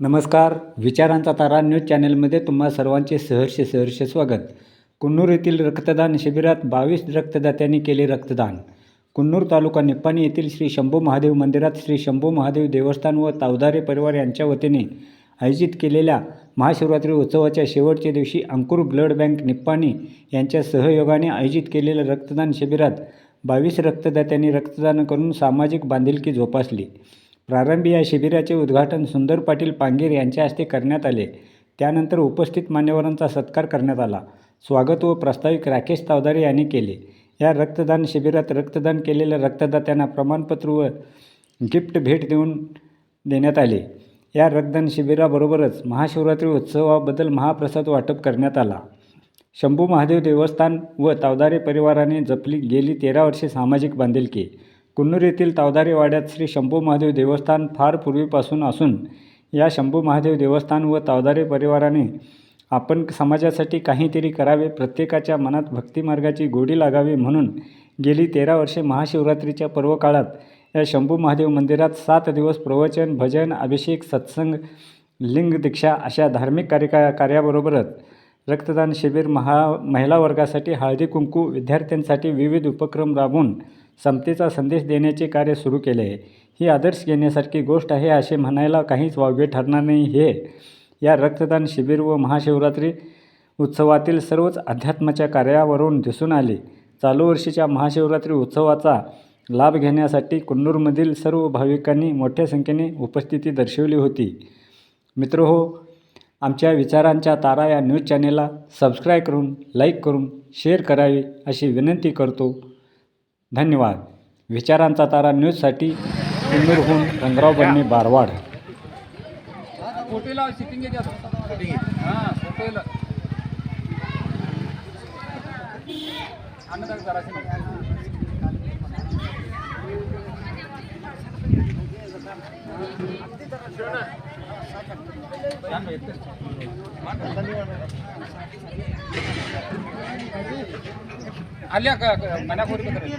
नमस्कार विचारांचा तारा न्यूज चॅनलमध्ये तुम्हा सर्वांचे सहर्ष सहर्ष स्वागत. कुन्नूर येथील रक्तदान शिबिरात बावीस रक्तदात्यांनी केले रक्तदान. कुन्नूर तालुका निप्पाणी येथील श्री शंभू महादेव मंदिरात श्री शंभू महादेव देवस्थान व तावदारे परिवार यांच्या वतीने आयोजित केलेल्या महाशिवरात्री उत्सवाच्या शेवटच्या दिवशी अंकुर ब्लड बँक निप्पाणी यांच्या सहयोगाने आयोजित केलेल्या रक्तदान शिबिरात बावीस रक्तदात्यांनी रक्तदान करून सामाजिक बांधिलकी जोपासली. प्रारंभी या शिबिराचे उद्घाटन सुंदर पाटील पांगीर यांच्या हस्ते करण्यात आले. त्यानंतर उपस्थित मान्यवरांचा सत्कार करण्यात आला. स्वागत व प्रास्ताविक राकेश तावदारे यांनी केले. या रक्तदान शिबिरात रक्तदान केलेल्या रक्तदात्यांना प्रमाणपत्र व गिफ्ट भेट देऊन देण्यात आले. या रक्तदान शिबिराबरोबरच महाशिवरात्री उत्सवाबद्दल महाप्रसाद वाटप करण्यात आला. शंभू महादेव देवस्थान व तावदारे परिवाराने जपली गेली तेरा वर्षे सामाजिक बांधिलकी. कुन्नूर येथील तावदारे वाड्यात श्री शंभू महादेव देवस्थान फार पूर्वीपासून असून या शंभू महादेव देवस्थान व तावदारे परिवाराने आपण समाजासाठी काहीतरी करावे प्रत्येकाच्या मनात भक्तिमार्गाची गोडी लागावी म्हणून गेली तेरा वर्षे महाशिवरात्रीच्या पर्वकाळात या शंभू महादेव मंदिरात सात दिवस प्रवचन भजन अभिषेक सत्संग लिंग दीक्षा अशा धार्मिक कार्यका कार्याबरोबरच रक्तदान शिबिर महा महिला वर्गासाठी हळदी कुंकू विद्यार्थ्यांसाठी विविध उपक्रम राबवून समतेचा संदेश देण्याचे कार्य सुरू केले. आहे ही आदर्श घेण्यासारखी गोष्ट आहे असे म्हणायला काहीच वावगे ठरणार नाही. हे या रक्तदान शिबिर व महाशिवरात्री उत्सवातील सर्वच अध्यात्माच्या कार्यावरून दिसून आले. चालू वर्षीच्या महाशिवरात्री उत्सवाचा लाभ घेण्यासाठी कुन्नूरमधील सर्व भाविकांनी मोठ्या संख्येने उपस्थिती दर्शवली होती. मित्र हो आमच्या विचारांच्या तारा या न्यूज चॅनेलला सबस्क्राईब करून लाईक करून शेअर करावी अशी विनंती करतो. धन्यवाद. विचारांचा तारा न्यूजसाठी कुन्नूरहून रंगराव बन्ने बारवाड. ಅಲ್ಲೇ ಮನೆ ಹೊರಬೇಕ್ರಿ